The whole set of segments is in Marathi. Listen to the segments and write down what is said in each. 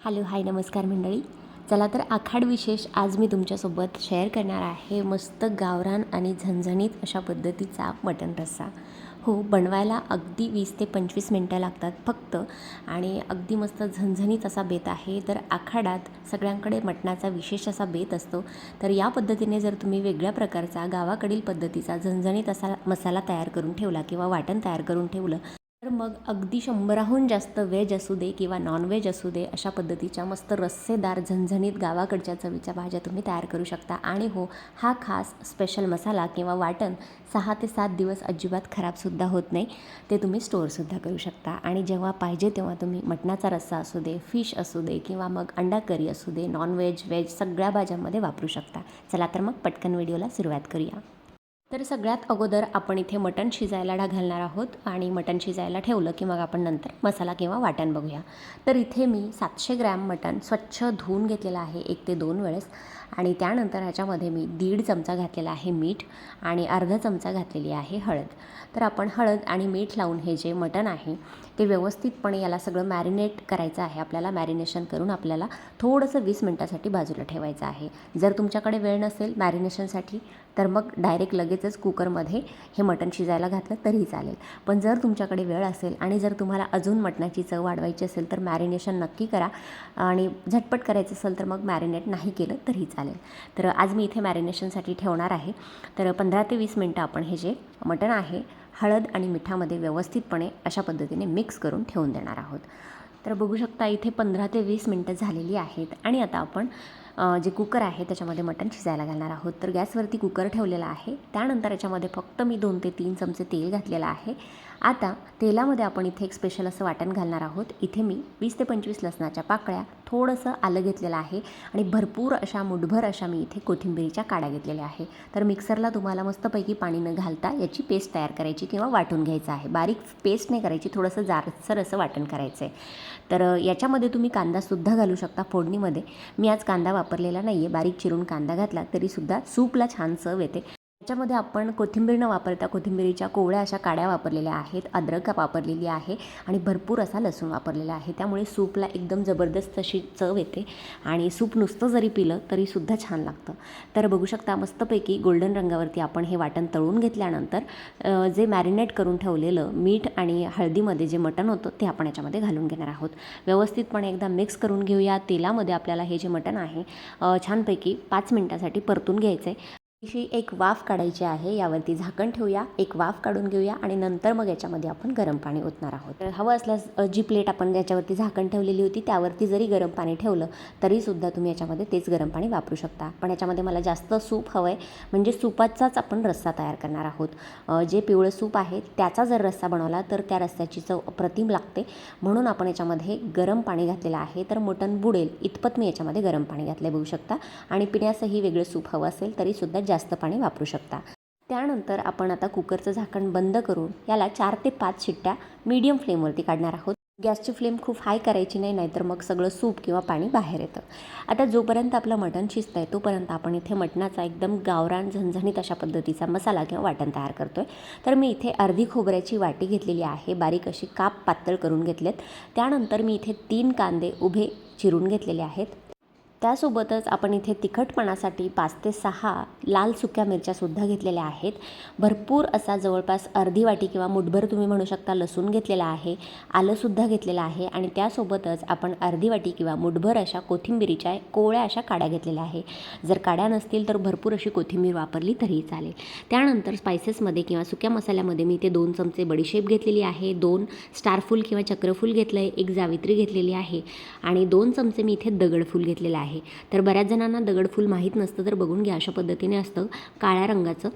हॅलो हाय नमस्कार मंडळी. चला तर आखाड विशेष आज मी तुमच्यासोबत शेअर करणार आहे मस्त गावरान आणि झणझणीत अशा पद्धतीचा मटण रस्सा. हो बनवायला अगदी वीस ते पंचवीस मिनटं लागतात फक्त आणि अगदी मस्त झणझणीत असा बेत आहे. तर आखाडात सगळ्यांकडे मटणाचा विशेष असा बेत असतो. तर या पद्धतीने जर तुम्ही वेगळ्या प्रकारचा गावाकडील पद्धतीचा झणझणीत असा मसाला तयार करून ठेवला किंवा वाटण तयार करून ठेवलं तर मग अगदी शंभराहून जास्त व्हेज असू दे किंवा नॉनव्हेज असू दे अशा पद्धतीच्या मस्त रस्सेदार झणझणीत गावाकडच्या चवीच्या भाज्या तुम्ही तयार करू शकता. आणि हो हा खास स्पेशल मसाला किंवा वाटण सहा ते सात दिवस अजिबात खराबसुद्धा होत नाही. ते तुम्ही स्टोअरसुद्धा करू शकता. आणि जेव्हा पाहिजे तेव्हा तुम्ही मटणाचा रस्सा असू दे फिश असू दे किंवा मग अंडा करी असू दे नॉनव्हेज व्हेज सगळ्या भाज्यांमध्ये वापरू शकता. चला तर मग पटकन व्हिडिओला सुरुवात करूया. तर सगळ्यात अगोदर आपण इथे मटण शिजायला डा घालणार आहोत आणि मटण शिजायला ठेवलं की मग आपण नंतर मसाला किंवा वाटण बघूया. तर इथे मी सातशे ग्रॅम मटण स्वच्छ धुवून घेतलेलं आहे एक ते दोन वेळेस आणि त्यानंतर ह्याच्यामध्ये मी दीड चमचा घातलेला आहे मीठ आणि अर्धा चमचा घातलेली आहे हळद. तर आपण हळद आणि मीठ लावून हे जे मटण आहे ते व्यवस्थितपणे याला सगळं मॅरिनेट करायचं आहे. आपल्याला मॅरिनेशन करून आपल्याला थोडंसं वीस मिनटासाठी बाजूला ठेवायचं आहे. जर तुमच्याकडे वेळ नसेल मॅरिनेशनसाठी तर मग डायरेक्ट लगेचच कुकरमध्ये हे मटण शिजायला घातलं तरीही चालेल. पण जर तुमच्याकडे वेळ असेल आणि जर तुम्हाला अजून मटणाची चव वाढवायची असेल तर मॅरिनेशन नक्की करा. आणि झटपट करायचं असेल तर मग मॅरिनेट नाही केलं तरीही चालेल. तर आज मी इथे मॅरिनेशनसाठी ठेवणार आहे. तर पंधरा ते वीस मिनटं आपण हे जे मटण आहे हळद आणि मिठामध्ये व्यवस्थितपणे अशा पद्धतीने मिक्स करून ठेवून देणार आहोत. तर बघू शकता इथे पंधरा ते वीस मिनटं झालेली आहेत. आणि आता आपण जे कुकर आहे त्याच्यामध्ये मटण शिजायला घालणार आहोत. तर गॅसवरती कुकर ठेवलेला आहे. त्यानंतर याच्यामध्ये फक्त मी दोन ते तीन चमचे तेल घातलेलं आहे. आता तेलामध्ये आपण इथे एक स्पेशल असं वाटण घालणार आहोत. इथे मी वीस ते पंचवीस लसणाच्या पाकळ्या थोडंसं आलं घेतलेलं आहे आणि भरपूर अशा मुठभर अशा मी इथे कोथिंबिरीच्या काड्या घेतलेल्या आहे. तर मिक्सरला तुम्हाला मस्तपैकी पाणी न घालता याची पेस्ट तयार करायची किंवा वाटून घ्यायचं आहे. बारीक पेस्ट नाही करायची थोडंसं जारसर असं वाटण करायचं आहे तर याच्यामध्ये तुम्ही कांदासुद्धा घालू शकता फोडणीमध्ये. मी आज कांदा वापरलेला नाही आहे बारीक चिरून कांदा घातला तरीसुद्धा सूपला छान चव येते. याच्यामध्ये आपण कोथिंबीर न वापरता कोथिंबीरीच्या कोवळ्या अशा काड्या वापरलेल्या आहेत अद्रक वापरलेली आहे आणि भरपूर असा लसूण वापरलेला आहे. त्यामुळे सूपला एकदम जबरदस्त अशी चव येते आणि सूप नुसतं जरी पिलं तरीसुद्धा छान लागतं. तर बघू शकता मस्तपैकी गोल्डन रंगावरती आपण हे वाटण तळून घेतल्यानंतर जे मॅरिनेट करून ठेवलेलं मीठ आणि हळदीमध्ये जे मटण होतं ते आपण याच्यामध्ये घालून घेणार आहोत. व्यवस्थितपणे एकदा मिक्स करून घेऊया. तेलामध्ये आपल्याला हे जे मटण आहे छानपैकी पाच मिनटासाठी परतून घ्यायचं आहे अशी एक वाफ काढायची आहे यावरती झाकण ठेवूया एक वाफ काढून घेऊया आणि नंतर मग याच्यामध्ये आपण गरम पाणी ओतणार आहोत. तर हवं असल्यास जी प्लेट आपण याच्यावरती झाकण ठेवलेली होती त्यावरती जरी गरम पाणी ठेवलं तरीसुद्धा तुम्ही याच्यामध्ये तेच गरम पाणी वापरू शकता. पण याच्यामध्ये मला जास्त सूप हवं आहे म्हणजे सूपाचाच आपण रस्सा तयार करणार आहोत. जे पिवळं सूप आहे त्याचा जर रस्सा बनवला तर त्या रस्स्याची चव अप्रतिम लागते. म्हणून आपण याच्यामध्ये गरम पाणी घातलेलं आहे तर मटण बुडेल इतपत मी याच्यामध्ये गरम पाणी घातलं बघू शकता. आणि पिण्यासही वेगळं सूप हवं असेल तरीसुद्धा जास्त पाणी वापरू शकता. त्यानंतर आपण आता कुकरचं झाकण बंद करून याला चार ते पाच शिट्ट्या मीडियम फ्लेमवरती काढणार आहोत. गॅसची फ्लेम खूप हाय करायची नाही नाहीतर मग सगळं सूप किंवा पाणी बाहेर येतं. आता जोपर्यंत आपलं मटण शिजतं आहे तोपर्यंत आपण इथे मटणाचा एकदम गावरान झणझणीत अशा पद्धतीचा मसाला किंवा वाटण तयार करतो आहे तर मी इथे अर्धी खोबऱ्याची वाटी घेतलेली आहे. बारीक अशी काप पातळ करून घेतलेत. त्यानंतर मी इथे तीन कांदे उभे चिरून घेतलेले आहेत. त्यासोबतच आपण इथे तिखटपणासाठी पाच ते सहा लाल सुक्या मिरच्यासुद्धा घेतलेल्या आहेत. भरपूर असा जवळपास अर्धी वाटी किंवा मुठभर तुम्ही म्हणू शकता लसूण घेतलेला आहे आलंसुद्धा घेतलेलं आहे आणि त्यासोबतच आपण अर्धी वाटी किंवा मुठभर अशा कोथिंबिरीच्या कोवळ्या अशा काड्या घेतलेल्या आहे. जर काड्या नसतील तर भरपूर अशी कोथिंबीर वापरली तरीही चालेल. त्यानंतर स्पायसेसमध्ये किंवा सुक्या मसाल्यामध्ये मी इथे दोन चमचे बडीशेप घेतलेली आहे दोन स्टारफूल किंवा चक्रफूल घेतलं आहे एक जावित्री घेतलेली आहे आणि दोन चमचे मी इथे दगडफूल घेतलेलं आहे. तर बऱ्याच जणांना दगडफूल माहीत नसतं तर बघून घ्या अशा पद्धतीने असतं काळ्या रंगाचं.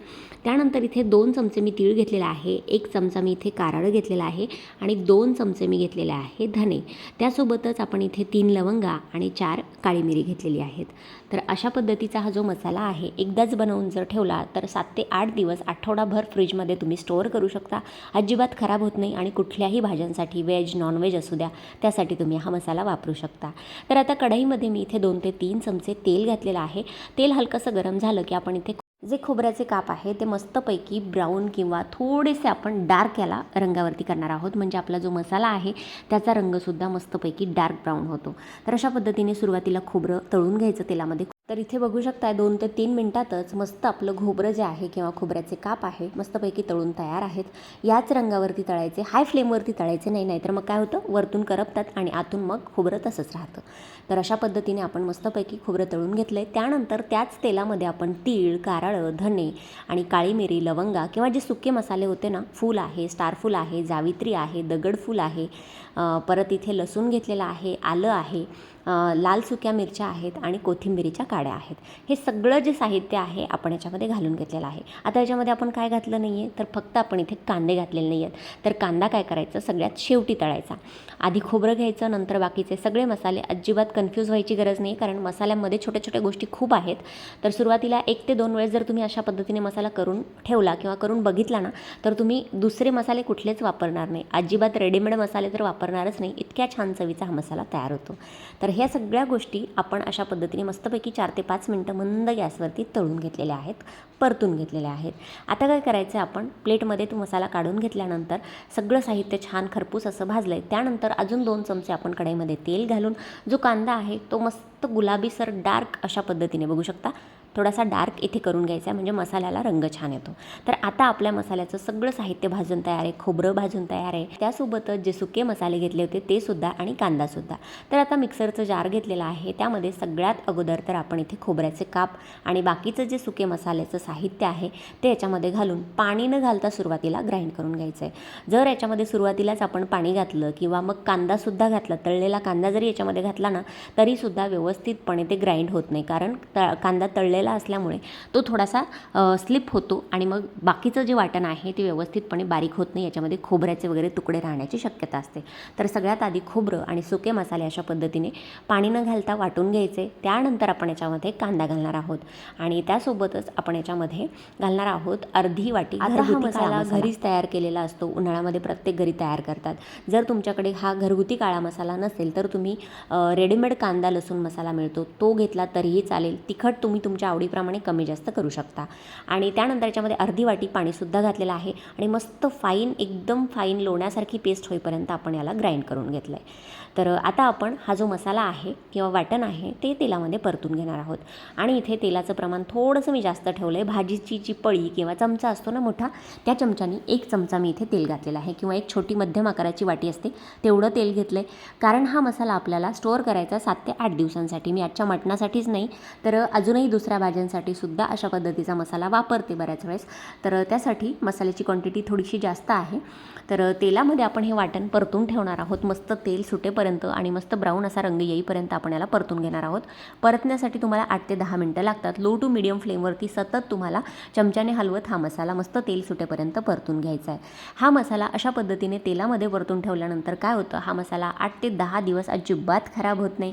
त्यानंतर इथे दोन चमचे मी तीळ घेतलेला आहे. एक चमचा मी इथे कारळ घेतलेला आहे आणि दोन चमचे मी घेतलेले आहे धने. त्यासोबतच आपण इथे तीन लवंगा आणि चार काळी मिरी घेतलेली आहेत. तर अशा पद्धतीचा हा जो मसाला आहे एकदाच बनवून जर ठेवला तर सात ते आठ दिवस आठवडाभर फ्रीजमध्ये तुम्ही स्टोअर करू शकता. अजिबात खराब होत नाही आणि कुठल्याही भाज्यांसाठी व्हेज नॉनव्हेज असू द्या त्यासाठी तुम्ही हा मसाला वापरू शकता. तर आता कढईमध्ये मी इथे दोन ते तीन चमचे तेल घातलेलं आहे. तेल हलकंसं गरम झालं की आपण इथे जे खोबऱ्याचे काप आहे ते मस्तपैकी ब्राऊन किंवा थोडेसे आपण डार्क याला रंगावरती करणार आहोत. म्हणजे आपला जो मसाला आहे त्याचा रंगसुद्धा मस्तपैकी डार्क ब्राऊन होतो. तर अशा पद्धतीने सुरुवातीला खोबरं तळून घ्यायचं तेलामध्ये. तर इथे बघू शकताय दोन ते तीन मिनटातच मस्त आपलं खोबरं जे आहे किंवा खोबऱ्याचे काप आहे मस्तपैकी तळून तयार आहेत. याच रंगावरती तळायचे हाय फ्लेमवरती तळायचे नाही नाहीतर मग काय होतं? वरतून करपतात आणि आतून मग खोबरं तसंच राहतं. तर अशा पद्धतीने आपण मस्तपैकी खोबरं तळून घेतलं आहे त्यानंतर त्याच तेलामध्ये आपण तीळ कारळं धने आणि काळी मिरी लवंगा किंवा जे सुके मसाले होते ना फूल आहे स्टारफूल आहे जावित्री आहे दगडफूल आहे परत इथे लसूण घेतलेलं आहे आलं आहे लाल सुक्या मिरच्या आहेत आणि कोथिंबिरीच्या काड्या आहेत. हे सगळं जे साहित्य आहे आपण याच्यामध्ये घालून घेतलेलं आहे. आता याच्यामध्ये आपण काय घातलं नाही आहे तर फक्त आपण इथे कांदे घातलेले नाही आहेत तर कांदा काय करायचं? सगळ्यात शेवटी तळायचा. आधी खोबरं घ्यायचं नंतर बाकीचे सगळे मसाले. अजिबात कन्फ्यूज व्हायची गरज नाही कारण मसाल्यामध्ये छोट्या छोट्या गोष्टी खूप आहेत. तर सुरुवातीला एक ते दोन वेळेस जर तुम्ही अशा पद्धतीने मसाला करून ठेवला किंवा करून बघितला ना तर तुम्ही दुसरे मसाले कुठलेच वापरणार नाही. अजिबात रेडीमेड मसाले तर वापरणारच नाही. इतक्या छान चवीचा हा मसाला तयार होतो. तर ह्या सगळ्या गोष्टी आपण अशा पद्धतीने मस्तपैकी चार ते पाच मिनटं मंद गॅसवरती तळून घेतलेल्या आहेत परतून घेतलेल्या आहेत. आता काय करायचं आहे आपण? प्लेटमध्ये तो मसाला काढून घेतल्यानंतर सगळं साहित्य छान खरपूस असं भाजलं आहे त्यानंतर अजून दोन चमचे आपण कढईमध्ये तेल घालून जो कांदा आहे तो मस्त गुलाबीसर डार्क अशा पद्धतीने बघू शकता. थोडासा डार्क इथे करून घ्यायचा आहे म्हणजे मसाल्याला रंग छान येतो. तर आता आपल्या मसाल्याचं सगळं साहित्य भाजून तयार आहे खोबरं भाजून तयार आहे. त्यासोबतच जे सुके मसाले घेतले होते ते सुद्धा आणि कांदासुद्धा तर आता मिक्सरचं जार घेतलेलं आहे त्यामध्ये सगळ्यात अगोदर तर आपण इथे खोबऱ्याचे काप आणि बाकीचं जे सुके मसाल्याचं साहित्य आहे ते याच्यामध्ये घालून पाणी न घालता सुरुवातीला ग्राइंड करून घ्यायचं आहे जर याच्यामध्ये सुरुवातीलाच आपण पाणी घातलं किंवा मग कांदासुद्धा घातला तळलेला कांदा जरी याच्यामध्ये घातला ना तरीसुद्धा व्यवस्थितपणे ते ग्राइंड होत नाही. कारण त कांदा तळलेला असल्यामुळे तो थोडासा स्लिप होतो आणि मग बाकीचं जे वाटण आहे ते व्यवस्थितपणे बारीक होत नाही. याच्यामध्ये खोबऱ्याचे वगैरे तुकडे राहण्याची शक्यता असते. तर सगळ्यात आधी खोबरं आणि सुके मसाले अशा पद्धतीने पाणी न घालता वाटून घ्यायचे. त्यानंतर आपण याच्यामध्ये कांदा घालणार आहोत आणि त्यासोबतच आपण याच्यामध्ये घालणार आहोत अर्धी वाटी आता हा मसाला घरीच तयार केलेला असतो. उन्हाळ्यामध्ये प्रत्येक घरी तयार करतात. जर तुमच्याकडे हा घरगुती काळा मसाला नसेल तर तुम्ही रेडीमेड कांदा लसूण मसाला मिळतो. तो घेतला तरीही चालेल. तिखट तुम्ही तुमच्या आवडीप्रमाणे कमी जास्त करू शकता. आणि त्यानंतर याच्यामध्ये अर्धी वाटी पाणीसुद्धा घातलेलं आहे. आणि मस्त फाईन एकदम फाईन लोण्यासारखी पेस्ट होईपर्यंत आपण याला ग्राइंड करून घेतलं आहे तर आता आपण हा जो मसाला आहे किंवा वाटण आहे ते तेलामध्ये परतून घेणार आहोत. आणि इथे तेलाचं प्रमाण थोडंसं मी जास्त ठेवलं आहे भाजीची जी पळी किंवा चमचा असतो ना मोठा त्या चमच्यानी एक चमचा मी इथे तेल घातलेला आहे. किंवा एक छोटी मध्यम आकाराची वाटी असते तेवढं तेल घेतलं आहे कारण हा मसाला आपल्याला स्टोअर करायचा सात ते आठ दिवसांसाठी. मी आजच्या मटणासाठीच नाही तर अजूनही दुसऱ्या भाज्यांसाठी सुद्धा अशा पद्धतीचा मसाला वापरते बऱ्याच वेळेस. तर त्यासाठी मसाल्याची क्वांटिटी थोडीशी जास्त आहे. तर तेलामध्ये आपण हे वाटण परतून ठेवणार आहोत. मस्त तेल सुटेपर्यंत आणि मस्त ब्राऊन असा रंग येईपर्यंत आपण याला परतून घेणार आहोत. परतण्यासाठी तुम्हाला आठ ते दहा मिनटं लागतात. लो टू मिडियम फ्लेमवरती सतत तुम्हाला चमच्याने हलवत हा मसाला मस्त तेल सुटेपर्यंत परतून घ्यायचा आहे. हा मसाला अशा पद्धतीने तेलामध्ये परतून ठेवल्यानंतर काय होतं? हा मसाला आठ ते दहा दिवस अजिबात खराब होत नाही.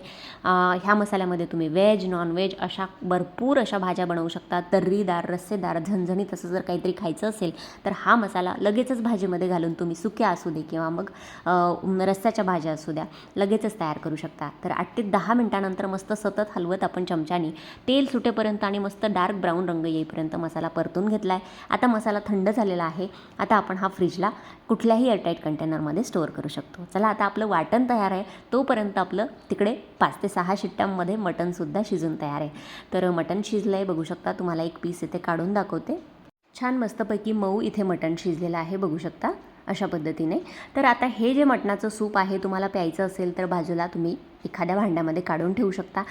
ह्या मसाल्यामध्ये तुम्ही व्हेज नॉनव्हेज अशा भरपूर अशा भाज्या बनवू शकता. तर्रीदार रस्सेदार झणझणीत असं जर काहीतरी खायचं असेल तर हा मसाला लगेचच भाजीमध्ये घालून तुम्ही सुक्या असू दे किंवा मग रस्त्याच्या रस्स्याच्या भाज्या असू द्या. लगेचच तयार करू शकता. तर आठ ते दहा मिनटानंतर मस्त सतत हलवत आपण चमच्याने. तेल सुटेपर्यंत आणि मस्त डार्क ब्राऊन रंग येईपर्यंत मसाला परतून घेतला आहे आता मसाला थंड झालेला आहे. आता आपण हा फ्रीजला कुठल्याही एअरटाईट कंटेनरमध्ये स्टोअर करू शकतो. चला आता आपलं वाटण तयार आहे. तोपर्यंत आपलं तिकडे पाच ते सहा शिट्ट्यांमध्ये मटणसुद्धा शिजून तयार आहे. तर मटण शिजलं आहे बघू शकता तुम्हाला एक पीस इथे काढून दाखवते. छान मस्तपैकी मऊ इथे मटण शिजलेलं आहे. बघू शकता. अशा पद्धतीने. तर आता हे जे मटणाचं सूप आहे तुम्हाला प्यायचं असेल तर बाजूला तुम्ही एखाद्या भांड्यामध्ये काढून ठेवू शकता.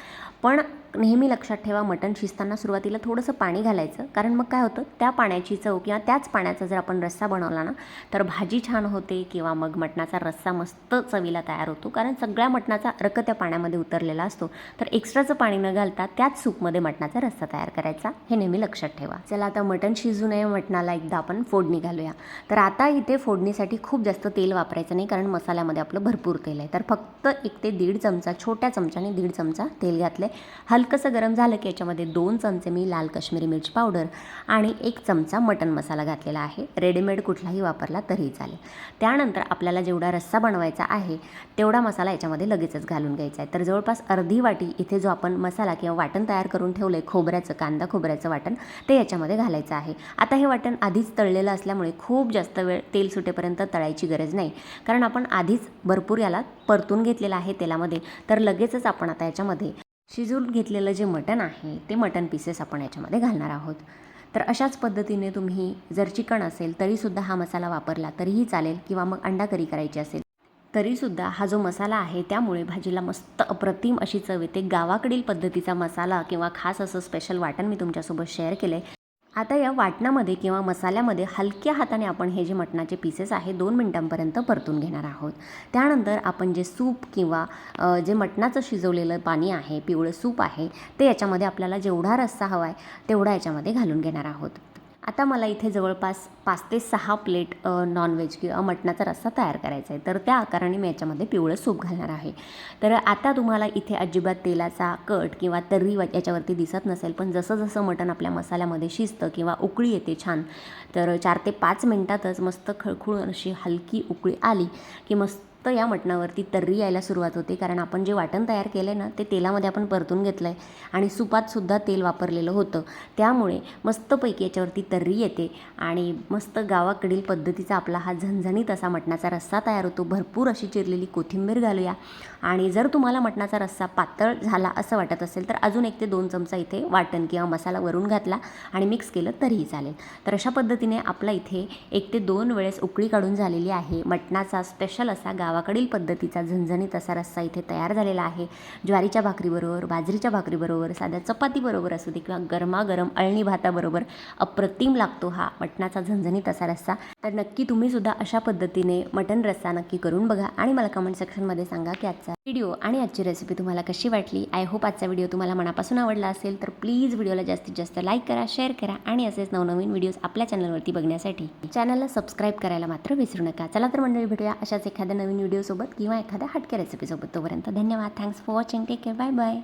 पण नेहमी लक्षात ठेवा मटण शिजताना सुरुवातीला थोडंसं पाणी घालायचं. कारण मग काय होतं त्या पाण्याची चव किंवा त्याच पाण्याचा जर आपण रस्सा बनवला ना तर भाजी छान होते किंवा मग मटणाचा रस्सा मस्त चवीला तयार होतो. कारण सगळ्या मटणाचा रक त्या पाण्यामध्ये उतरलेला असतो. तर एक्स्ट्राचं पाणी न घालता त्याच सूपमध्ये मटणाचा रस्सा तयार करायचा. हे नेहमी लक्षात ठेवा. चला आता मटण शिजू नये मटणाला एकदा आपण फोडणी घालूया. तर आता इथे फोडणीसाठी खूप जास्त तेल वापरायचं नाही कारण मसाल्यामध्ये आपलं भरपूर तेल आहे. तर फक्त एक ते दीड चमचा चमचा छोट्या चमच्याने दीड चमचा तेल घातलं आहे हलकंसं गरम झालं की याच्यामध्ये दोन चमचे मी लाल काश्मीरी मिरची पावडर आणि एक चमचा मटन मसाला घातलेला आहे. रेडीमेड कुठलाही वापरला तरीही चालेल. त्यानंतर आपल्याला जेवढा रस्सा बनवायचा आहे तेवढा मसाला याच्यामध्ये लगेचच घालून घ्यायचा आहे. तर जवळपास अर्धी वाटी इथे जो आपण मसाला किंवा वाटण तयार करून ठेवलं आहे खोबऱ्याचं कांदा खोबऱ्याचं वाटण ते याच्यामध्ये घालायचं आहे. आता हे वाटण आधीच तळलेलं असल्यामुळे खूप जास्त वेळ तेल सुटेपर्यंत तळायची गरज नाही. कारण आपण आधीच भरपूर याला परतून घेतलेलं आहे तेलामध्ये. तर लगेचच आपण आता याच्यामध्ये शिजून घेतलेलं जे मटण आहे ते मटण पीसेस आपण याच्यामध्ये घालणार आहोत. तर अशाच पद्धतीने तुम्ही जर चिकन असेल तरीसुद्धा हा मसाला वापरला तरीही चालेल किंवा मग अंडा करी करायची असेल तरीसुद्धा हा जो मसाला आहे त्यामुळे भाजीला मस्त अप्रतिम अशी चव येते. गावाकडील पद्धतीचा मसाला किंवा खास असं स्पेशल वाटण मी तुमच्यासोबत शेअर केलं आहे आता या वाटणामध्ये किंवा मसाल्यामध्ये हलक्या हाताने आपण हे जे मटणाचे पीसेस आहे दोन मिनटांपर्यंत परतून घेणार आहोत. त्यानंतर आपण जे सूप किंवा जे मटणाचं शिजवलेलं पाणी आहे पिवळं सूप आहे ते याच्यामध्ये आपल्याला जेवढा रस्सा हवा आहे तेवढा याच्यामध्ये घालून घेणार आहोत. आता मला इथे जवळपास पाच ते सहा प्लेट नॉनव्हेज किंवा मटणाचा रस्सा तयार करायचा आहे. तर त्या आकाराने मी याच्यामध्ये पिवळं सूप घालणार आहे. तर आता तुम्हाला इथे अजिबात तेलाचा कट किंवा तर्री व- याच्यावरती दिसत नसेल पण जसं जसं मटण आपल्या मसाल्यामध्ये शिजतं किंवा उकळी येते छान तर चार ते पाच मिनटातच मस्त खळखळून अशी हलकी उकळी आली की मस्त तर या मटणावरती तर्री यायला सुरुवात होते. कारण आपण जे वाटण तयार केलं आहे ना ते तेलामध्ये आपण परतून घेतलं आहे आणि सुपातसुद्धा तेल वापरलेलं होतं. त्यामुळे मस्तपैकी याच्यावरती तर्री येते आणि मस्त गावाकडील पद्धतीचा आपला हा झणझणीत असा मटणाचा रस्सा तयार होतो. भरपूर अशी चिरलेली कोथिंबीर घालूया. आणि जर तुम्हाला मटणाचा रस्सा पातळ झाला असं वाटत असेल तर अजून एक ते दोन चमचा इथे वाटण किंवा मसाला वरून घातला आणि मिक्स केलं तरीही चालेल. तर अशा पद्धतीने आपला इथे एक ते दोन वेळेस उकळी काढून झालेली आहे. मटणाचा स्पेशल असा गावाकडील पद्धतीचा झणझणीत असा रस्सा इथे तयार झालेला आहे. ज्वारीच्या भाकरीबरोबर बाजरीच्या भाकरीबरोबर साध्या चपातीबरोबर असू दे किंवा गरमागरम अळणी भाताबरोबर अप्रतिम लागतो हा मटणाचा झणझणीत असा रस्सा. तर नक्की तुम्ही सुद्धा अशा पद्धतीने मटण रस्सा नक्की करून बघा आणि मला कमेंट सेक्शनमध्ये सांगा की आजचा व्हिडिओ आणि आजची रेसिपी तुम्हाला कशी वाटली? आय होप आजचा व्हिडिओ तुम्हाला मनापासून आवडला असेल तर प्लीज व्हिडिओला जास्तीत जास्त लाईक करा शेअर करा आणि असेच नवनवीन व्हिडिओज आपल्या चॅनलवरती बघण्यासाठी. चॅनलला सबस्क्राईब करायला मात्र विसरू नका. चला तर मंडळी भेटूया अशाच एखाद्या नवीन व्हिडिओसोबत किंवा एखाद्या हटक्या रेसिपीसोबत तोपर्यंत धन्यवाद. Thanks for watching take care bye bye